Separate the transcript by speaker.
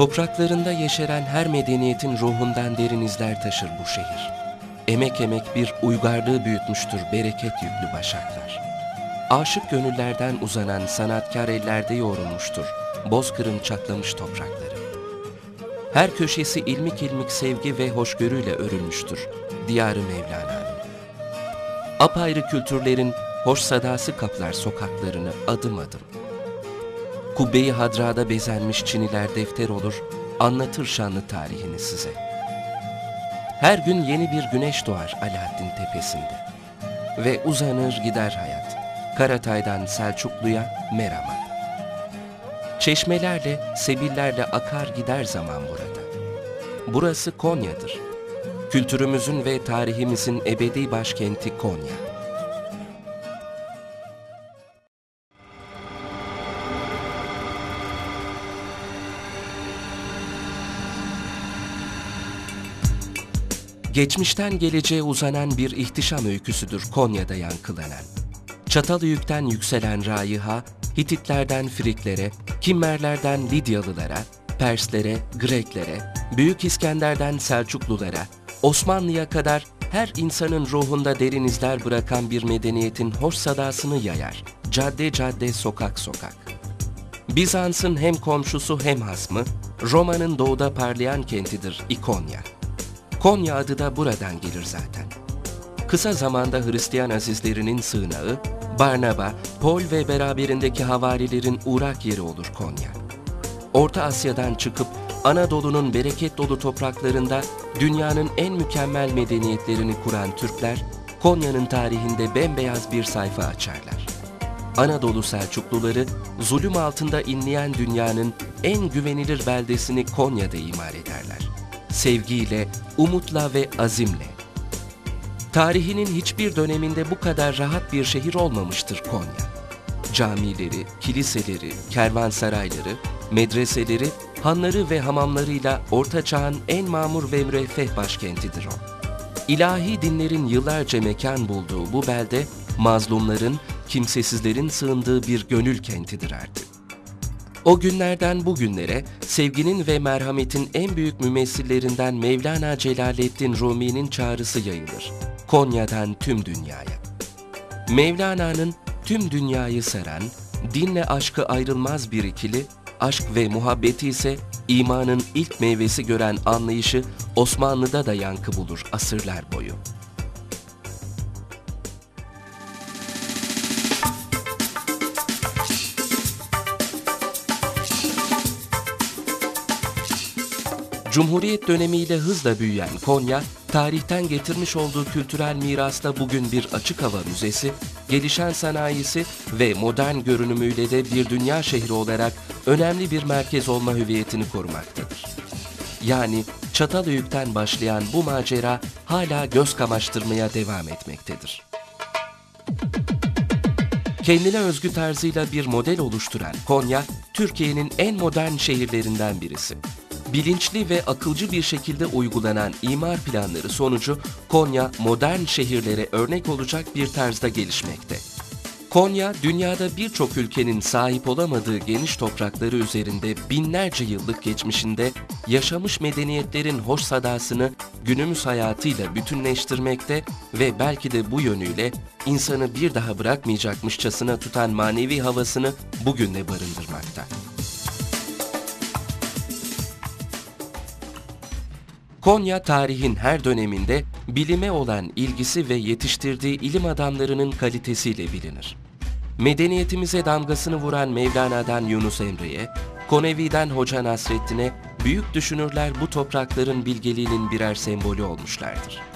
Speaker 1: Topraklarında yeşeren her medeniyetin ruhundan derin izler taşır bu şehir. Emek emek bir uygarlığı büyütmüştür bereket yüklü başaklar. Aşık gönüllerden uzanan sanatkar ellerde yoğrulmuştur bozkırın çatlamış toprakları. Her köşesi ilmik ilmik sevgi ve hoşgörüyle örülmüştür diyarı Mevlana'nın. Apayrı kültürlerin hoş sadası kaplar sokaklarını adım adım. Kubbe-i hadrada bezenmiş çiniler defter olur, anlatır şanlı tarihini size. Her gün yeni bir güneş doğar Alaaddin tepesinde. Ve uzanır gider hayat, Karatay'dan Selçuklu'ya, Meram'a. Çeşmelerle, sebillerle akar gider zaman burada. Burası Konya'dır. Kültürümüzün ve tarihimizin ebedi başkenti Konya. Geçmişten geleceğe uzanan bir ihtişam öyküsüdür Konya'da yankılanan. Çatalhöyük'ten yükselen raiha, Hititlerden Friklere, Kimmerlerden Lidyalılara, Perslere, Greklere, Büyük İskender'den Selçuklulara, Osmanlı'ya kadar her insanın ruhunda derin izler bırakan bir medeniyetin hoş sadasını yayar. Cadde cadde, sokak sokak. Bizans'ın hem komşusu hem hasmı, Roma'nın doğuda parlayan kentidir İkonya. Konya adı da buradan gelir zaten. Kısa zamanda Hristiyan azizlerinin sığınağı, Barnaba, Pol ve beraberindeki havarilerin uğrak yeri olur Konya. Orta Asya'dan çıkıp Anadolu'nun bereket dolu topraklarında dünyanın en mükemmel medeniyetlerini kuran Türkler, Konya'nın tarihinde bembeyaz bir sayfa açarlar. Anadolu Selçukluları zulüm altında inleyen dünyanın en güvenilir beldesini Konya'da imar ederler. Sevgiyle, umutla ve azimle. Tarihinin hiçbir döneminde bu kadar rahat bir şehir olmamıştır Konya. Camileri, kiliseleri, kervansarayları, medreseleri, hanları ve hamamlarıyla Orta Çağ'ın en mamur ve müreffeh başkentidir o. İlahi dinlerin yıllarca mekan bulduğu bu belde, mazlumların, kimsesizlerin sığındığı bir gönül kentidir artık. O günlerden bugünlere sevginin ve merhametin en büyük mümessillerinden Mevlana Celaleddin Rumi'nin çağrısı yayılır. Konya'dan tüm dünyaya. Mevlana'nın tüm dünyayı saran, dinle aşkı ayrılmaz bir ikili, aşk ve muhabbeti ise imanın ilk meyvesi gören anlayışı Osmanlı'da da yankı bulur asırlar boyu. Cumhuriyet dönemiyle hızla büyüyen Konya, tarihten getirmiş olduğu kültürel mirasla bugün bir açık hava müzesi, gelişen sanayisi ve modern görünümüyle de bir dünya şehri olarak önemli bir merkez olma hüviyetini korumaktadır. Yani Çatalhöyük'ten başlayan bu macera hala göz kamaştırmaya devam etmektedir. Kendine özgü tarzıyla bir model oluşturan Konya, Türkiye'nin en modern şehirlerinden birisi bilinçli ve akılcı bir şekilde uygulanan imar planları sonucu Konya modern şehirlere örnek olacak bir tarzda gelişmekte. Konya, dünyada birçok ülkenin sahip olamadığı geniş toprakları üzerinde binlerce yıllık geçmişinde yaşamış medeniyetlerin hoş sadasını günümüz hayatıyla bütünleştirmekte ve belki de bu yönüyle insanı bir daha bırakmayacakmışçasına tutan manevi havasını bugünle barındırmakta. Konya tarihin her döneminde bilime olan ilgisi ve yetiştirdiği ilim adamlarının kalitesiyle bilinir. Medeniyetimize damgasını vuran Mevlana'dan Yunus Emre'ye, Konevi'den Hoca Nasreddin'e büyük düşünürler bu toprakların bilgeliğinin birer sembolü olmuşlardır.